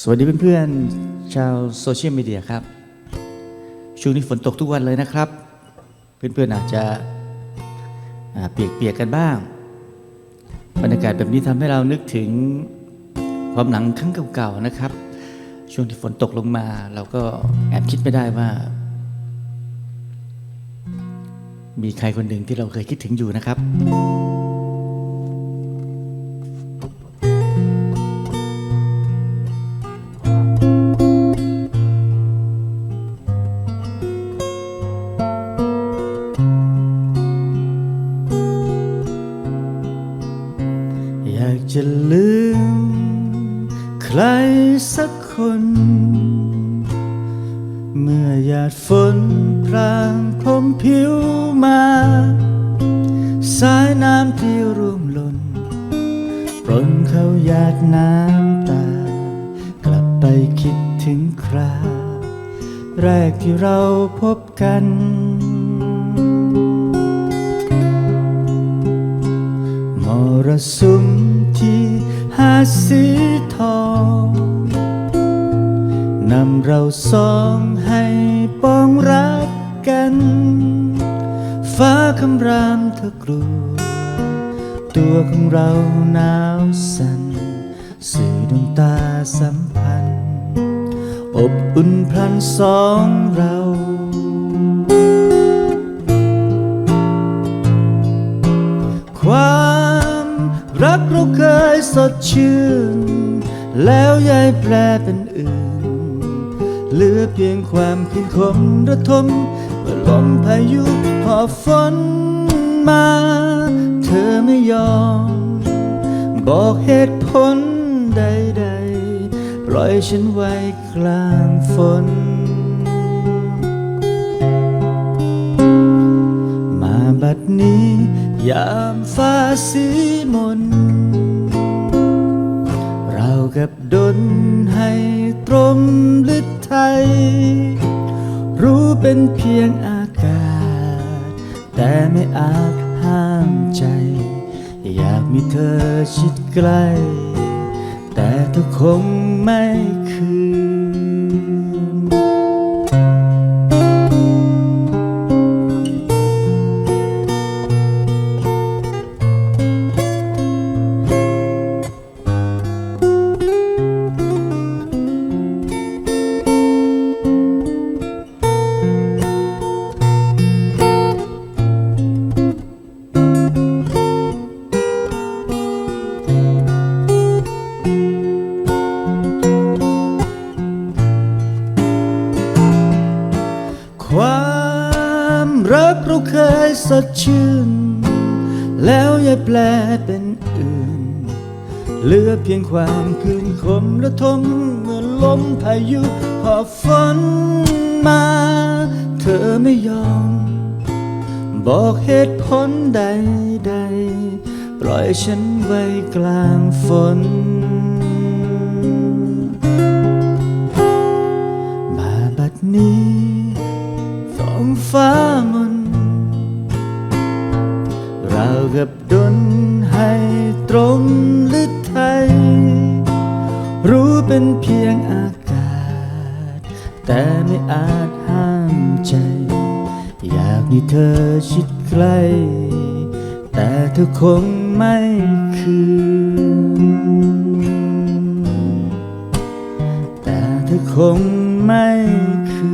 สวัสดีเพื่อนๆชาวโซเชียลมีเดียครับ ช่วงนี้ฝนตกทุกวันเลยนะครับ เพื่อนๆอาจจะเปียกๆกันบ้าง บรรยากาศแบบนี้ทำให้เรานึกถึงความหลังครั้งเก่าๆนะครับ ช่วงที่ฝนตกลงมา เราก็แอบคิดไม่ได้ว่า มีใครคนหนึ่งที่เราเคยคิดถึงอยู่นะครับ จะลืมใครสักคน เมื่อหยาดฝนพรางพรมผิวมา สายน้ำที่ร่วมหล่นปรนเขาหยาดน้ำตา กลับไปคิดถึงครา แรกที่เราพบกันมรสุม ที่หาสีทองนำเราสองให้ปองรักกัน ฟ้าคำรามเธอกลัว ตัวของเราหนาวสั่นสื่อดวงตาสัมพันธ์ อบอุ่นพลันสองเรา เคยสดชื่น แล้วยายแปลเป็นอื่น เหลือเพียงความคืนคมระทมเมื่อลมพายุหอบฝนมา เธอไม่ยอม บอกเหตุผลใดๆ ปล่อยฉันไว้กลางฝน มาบัดนี้ยามฟ้าสีมน กับดนให้ตรมลึกไทย รู้เป็นเพียงอากาศ แต่ไม่อาจห้ามใจ อยากมีเธอชิดใกล้ แต่เธอคงไม่คืน เราเคยสดชื่น แล้วอย่าแปลเป็นอื่น เหลือเพียงความคืนคมระทมเมื่อลมพายุหอบฝนมา เธอไม่ยอม บอกเหตุผลใดๆปล่อยฉันไว้กลางฝน มาบัดนี้ท้องฟ้ามน กับดนให้ตรงฤทธิ์ไทย รู้เป็นเพียงอากาศ แต่ไม่อาจห้ามใจ อยากมีเธอชิดใกล้ แต่เธอคงไม่คืนแต่เธอคงไม่คืน